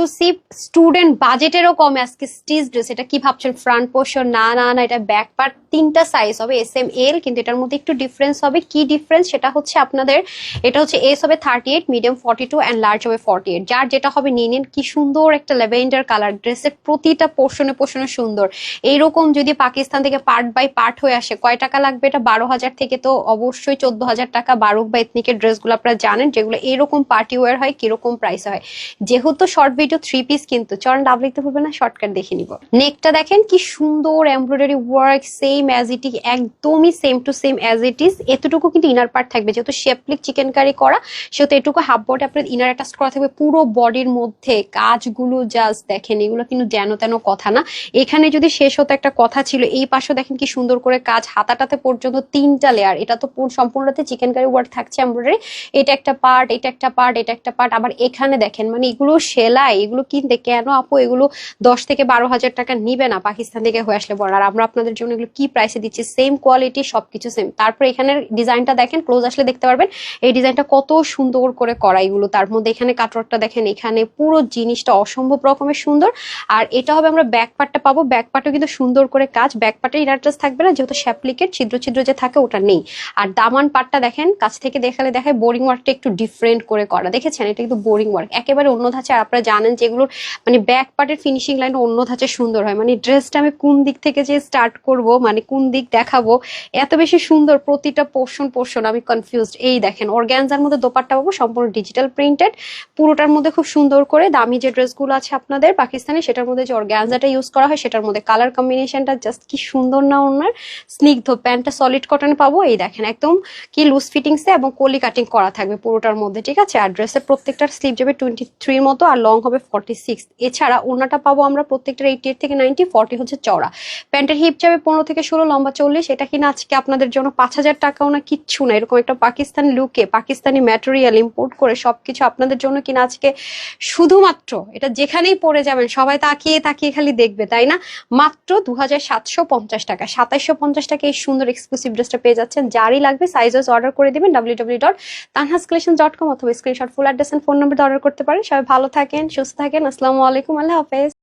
Exclusive student বাজেটেরও কম, আজকে stitch dress এটা কি ভাবছেন? ফ্রন্ট পোর্শন, না না না, এটা ব্যাক পার্ট, তিনটা সাইজ হবে এস এম এল কিন্তু এটার মধ্যে একটু ডিফারেন্স হবে। কি ডিফারেন্স সেটা হচ্ছে আপনাদের, এটা হচ্ছে এস হবে thirty eight medium forty two and large হবে ফর্টি এইট যার যেটা হবে, নিয়ে নিন, কি সুন্দর একটা ল্যাভেন্ডার কালার ড্রেসের প্রতিটা পোর্শনে পোর্শনে সুন্দর। এইরকম যদি পাকিস্তান থেকে পার্ট বাই পার্ট হয়ে আসে, কয় টাকা লাগবে এটা? বারো হাজার থেকে তো অবশ্যই চোদ্দ হাজার টাকা, বারুক বা এথনিকের ড্রেসগুলো আপনারা জানেন, যেগুলো এরকম পার্টি ওয়ার হয়, কীরকম প্রাইস হয়। যেহেতু শর্ট ভিডিও থ্রি পিস কিন্তু। চরণ ডাব লিখতে ভুলবেন না শর্টকাট দেখে নিব। নেকটা দেখেন কি সুন্দর embroidery work same as it is একদমই same to same as it is এতটুকু কিন্তু ইনার পার্ট থাকবে। যেহেতু শেপলিক চিকেন কারি করা, সেহেতু এটুকু হাফ বডি আপনার ইনার অ্যাটাচ করা থাকবে। পুরো বডির মধ্যে কাজগুলো জাস্ট দেখেন, এগুলো কিন্তু যেন তেন কথা না। এখানে যদি শেষ হতো একটা কথা ছিল, এই পাশে দেখেন কি সুন্দর করে কাজ, হাতাটাতে পর্যন্ত তিনটা লেয়ার এটা তো সম্পূর্ণতে চিকেন কারি ওয়ার্ক থাকছে এমব্রয়ডারি এটা একটা পার্ট এটা একটা পার্ট এটা একটা পার্ট আবার এখানে দেখেন মানে এগুলো সেলাই এগুলো কিনতে কেন আপু? এগুলো দশ থেকে বারো হাজার টাকা নিবে না পাকিস্তান থেকে হয়ে আসলে বড় আর আমরা আপনাদের জন্য এগুলো কি প্রাইসে দিচ্ছি? সেম কোয়ালিটি সবকিছু সেম তারপর এখানের ডিজাইনটা দেখেন ক্লোজ আসলে দেখতে পারবেন, এই ডিজাইনটা কত সুন্দর করে করা এগুলো। তার মধ্যে এখানে কাটওয়ার্কটা দেখেন, এখানে পুরো জিনিসটা অসম্ভব রকমের সুন্দর। আর এটা হবে আমরা ব্যাক পার্টটা পাবো। ব্যাক পার্টও কিন্তু সুন্দর করে কাজ। ব্যাক পার্টে ইনার ড্রেস থাকবে না, যেহেতু শ্যাপ্লিকের ছিদ্র ছিদ্র যে থাকে ওটা নেই। আর দামান পার্টটা দেখেন, কাছ থেকে দেখালে দেখায় বোরিং ওয়ার্কটা একটু ডিফারেন্ট করে করা। দেখেছেন? এটা কিন্তু বোরিং ওয়ার্ক একেবারে অন্য ধাঁচে আপনারা জানেন যে এগুলোর মানে ব্যাক পার্টের ফিনিশিং লাইন অন্য ধাঁচে সুন্দর হয়। মানে ড্রেসটা আমি কোন দিক থেকে যে স্টার্ট করব মানে কোন দিক দেখাবো, এত বেশি সুন্দর প্রতিটা পোর্শন পোর্শন আমি কনফিউজড এই দেখেন অর্গ্যানজার মধ্যে দোপাট্টা পাবো, সম্পূর্ণ ডিজিটাল প্রিন্টেড পুরোটার মধ্যে খুব সুন্দর করে দামি যে ড্রেসগুলো আছে আপনাদের পাকিস্তানে, সেটার মধ্যে যে অর্গ্যানজাটা ইউজ করা হয়, সেটার মধ্যে কালার কম্বিনেশনটা জাস্ট কি সুন্দর না ওনার, স্নিগ্ধ। প্যান্টটা সলিড কটন পাবো, এই দেখেন, একদম কি লুজ ফিটিংসে এবং কলি কাটিং করা থাকবে পুরোটার মধ্যে, ঠিক আছে? আর ড্রেসের প্রত্যেকটার স্লিপ যাবে টোয়েন্টি থ্রির মতো, আর লং হবে ফর্টি এছাড়া পাবো আমরা এইটি থেকে নাইনটি ফর্টি হচ্ছে প্যান্টের হিপ যাবে পনেরো থেকে ষোলো, লম্বা চল্লিশ। এটা কিনা আজকে আপনাদের জন্য পাঁচ হাজার টাকাও না, কিচ্ছু না। এরকম একটা লুকে পাকিস্তানি ম্যাটেরিয়াল ইম্পোর্ট করে সবকিছু আপনাদের জন্য কিনা আজকে শুধুমাত্র, এটা যেখানেই পড়ে যাবেন, সবাই তাকিয়ে তাকিয়ে খালি দেখবে, তাই না? মাত্র দু হাজার সাতশো পঞ্চাশ টাকা। সাতাইশশো পঞ্চাশ টাকা এই সুন্দর এক্সক্লুসিভ ড্রেসটা পেয়ে যাচ্ছেন। যারই লাগবে সাইজেস অর্ডার করে দিবেন W W dot Tanhas dot com অথবা screenshot full address phone number order করতে পারেন। সবাই ভালো থাকেন সুস্থ থাকেন। আসসালামু আলাইকুম আল্লাহ হাফেজ।